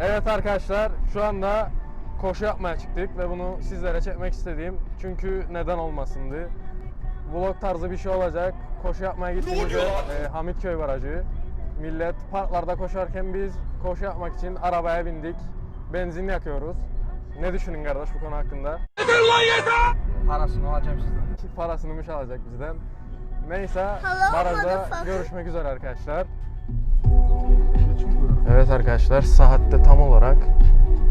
Evet arkadaşlar şu anda koşu yapmaya çıktık ve bunu sizlere çekmek istediğim çünkü neden olmasındı. Vlog tarzı bir şey olacak. Koşu yapmaya gittiğimizde e, Hamitköy Barajı. Millet parklarda koşarken biz koşu yapmak için arabaya bindik. Benzin yakıyoruz. Ne düşünün kardeş bu konu hakkında? Parasını alacağım sizden. Parasını mı alacak bizden? Neyse barajda görüşmek üzere arkadaşlar. Evet arkadaşlar saatte tam olarak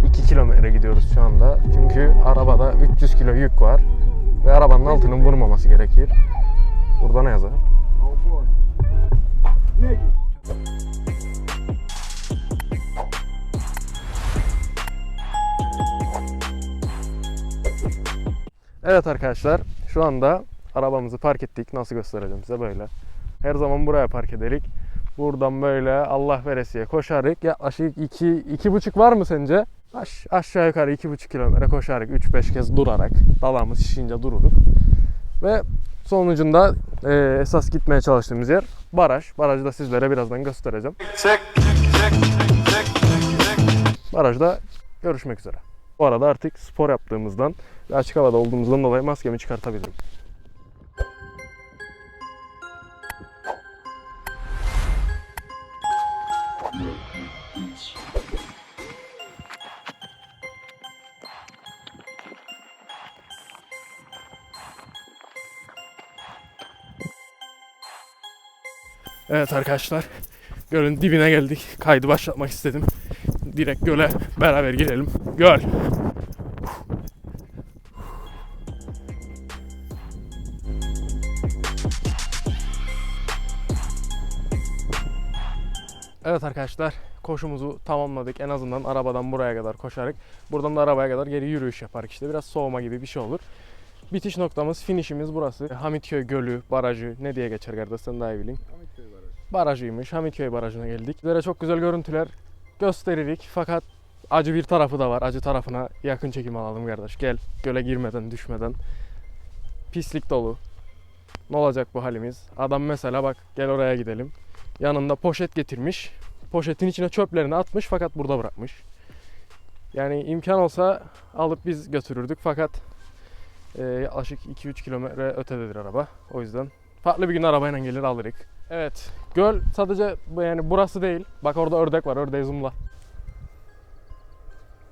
2 kilometre gidiyoruz şu anda. Çünkü arabada 300 kilo yük var. Ve arabanın altının vurmaması gerekir. Burada ne yazar? Evet arkadaşlar şu anda arabamızı park ettik. Nasıl göstereceğim size böyle. Her zaman buraya park edelim. Buradan böyle Allah veresiye koşarık. Yaklaşık 2 iki, buçuk var mı sence? Aş, aşağı yukarı iki buçuk kilometre koşarık. 3-5 kez durarak. Dalağımız şişince dururduk. Ve sonucunda e, esas gitmeye çalıştığımız yer baraj. Barajı da sizlere birazdan göstereceğim. Barajda görüşmek üzere. Bu arada artık spor yaptığımızdan ve açık havada olduğumuzdan dolayı maskemi çıkartabilirim. Evet arkadaşlar, gölün dibine geldik. Kaydı başlatmak istedim. Direkt göle beraber girelim. Göl. Evet arkadaşlar koşumuzu tamamladık. En azından arabadan buraya kadar koşarak. Buradan da arabaya kadar geri yürüyüş yaparız işte. Biraz soğuma gibi bir şey olur. Bitiş noktamız, finişimiz burası. Hamitköy Gölü, barajı ne diye geçer kardeş sen daha iyi bilin. Barajıymış. Hamitköy Barajı'na geldik. Sizlere çok güzel görüntüler gösteririk. Fakat acı bir tarafı da var. Acı tarafına yakın çekim alalım kardeş. Gel göle girmeden, düşmeden. Pislik dolu. Ne olacak bu halimiz? Adam mesela bak gel oraya gidelim. Yanında poşet getirmiş. Poşetin içine çöplerini atmış fakat burada bırakmış. Yani imkan olsa alıp biz götürürdük fakat e, yaklaşık 2-3 kilometre ötededir araba. O yüzden farklı bir gün arabayla gelir alırık. Evet, göl sadece yani burası değil. Bak orada ördek var, ördeği zoomla.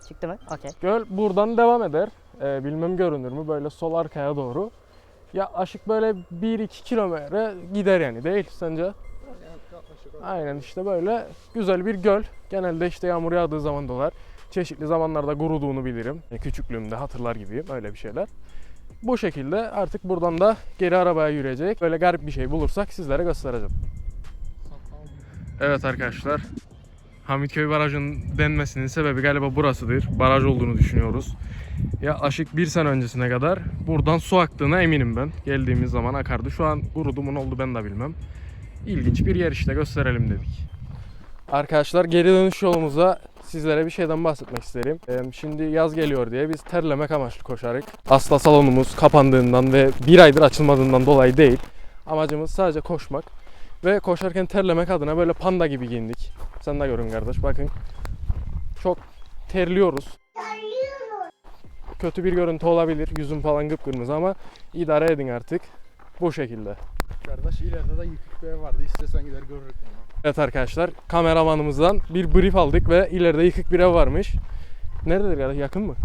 Çıktı mı? Okey. Göl buradan devam eder. Ee, bilmem görünür mü böyle sol arkaya doğru. Yaklaşık böyle 1-2 kilometre gider yani değil sence? Aynen işte böyle güzel bir göl. Genelde işte yağmur yağdığı zaman dolar. Çeşitli zamanlarda kuruduğunu bilirim. Küçüklüğümde hatırlar gibiyim öyle bir şeyler. Bu şekilde artık buradan da geri arabaya yürüyecek. Böyle garip bir şey bulursak sizlere göstereceğim. Evet arkadaşlar. Hamitköy Barajı'nın denmesinin sebebi galiba burasıdır. Baraj olduğunu düşünüyoruz. Yaklaşık bir sene öncesine kadar buradan su aktığına eminim ben. Geldiğimiz zaman akardı. Şu an kurudu mu ne oldu ben de bilmem. İlginç bir yer işte gösterelim dedik. Arkadaşlar geri dönüş yolumuza sizlere bir şeyden bahsetmek isterim. Ee, Şimdi yaz geliyor diye biz terlemek amaçlı koşarık. Asla salonumuz kapandığından ve bir aydır açılmadığından dolayı değil. Amacımız sadece koşmak. Ve koşarken terlemek adına böyle panda gibi giyindik. Sen de görün kardeş bakın. Çok terliyoruz. Kötü bir görüntü olabilir. Yüzüm falan kıpkırmızı ama idare edin artık. Bu şekilde. Kardeş ileride de yıkık bir ev vardı. İstesen gider görürük onu. Evet arkadaşlar kameramanımızdan bir brief aldık ve ileride yıkık bir ev varmış. Nerededir kardeş yakın mı?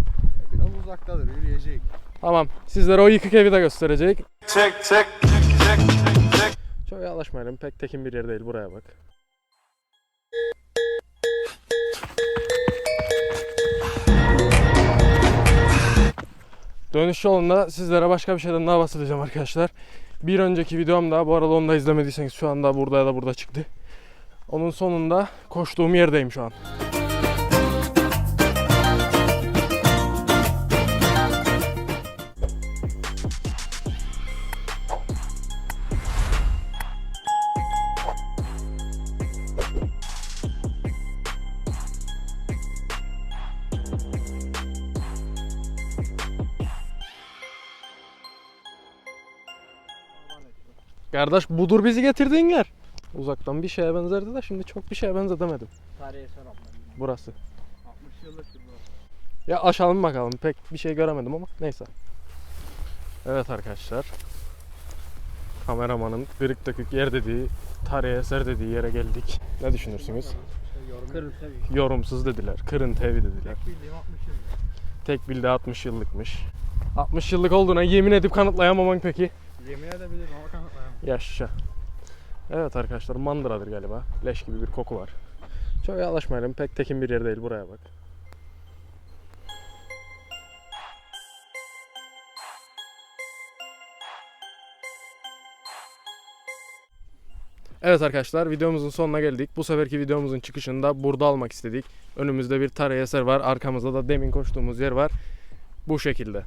Biraz uzaktadır yürüyecek. Tamam sizlere o yıkık evi de gösterecek. Çok yaklaşmayalım pek tekin bir yer değil buraya bak. Dönüş yolunda sizlere başka bir şeyden daha bahsedeceğim arkadaşlar. Bir önceki videomda bu arada onu da izlemediyseniz şu anda burada ya da burada çıktı. Onun sonunda koştuğum yerdeyim şu an. Kardeş budur bizi getirdiğin yer. Uzaktan bir şeye benzerdi de şimdi çok bir şeye benzetemedim. Tarihi eser ablam. Burası. yıllıktır bu. Ya aşalım bakalım. Pek bir şey göremedim ama neyse. Evet arkadaşlar. Kameramanın kırık dökük yer dediği, tarihe eser dediği yere geldik. Ne düşünürsünüz? Şey, Kırın tabii. Yorumsuz dediler. Kırıntı evi dediler. Tek bildiğim 60 yıllık. Tek bildi 60 yıllıkmış. 60 yıllık olduğuna yemin edip kanıtlayamaman peki. Yemin edebilirim ama kanıtlayamam. Yaşa. Evet arkadaşlar mandıradır galiba. Leş gibi bir koku var. Çok yaklaşmayalım. Pek tekin bir yer değil. Buraya bak. Evet arkadaşlar videomuzun sonuna geldik. Bu seferki videomuzun çıkışında burada almak istedik. Önümüzde bir tarih eser var. Arkamızda da demin koştuğumuz yer var. Bu şekilde.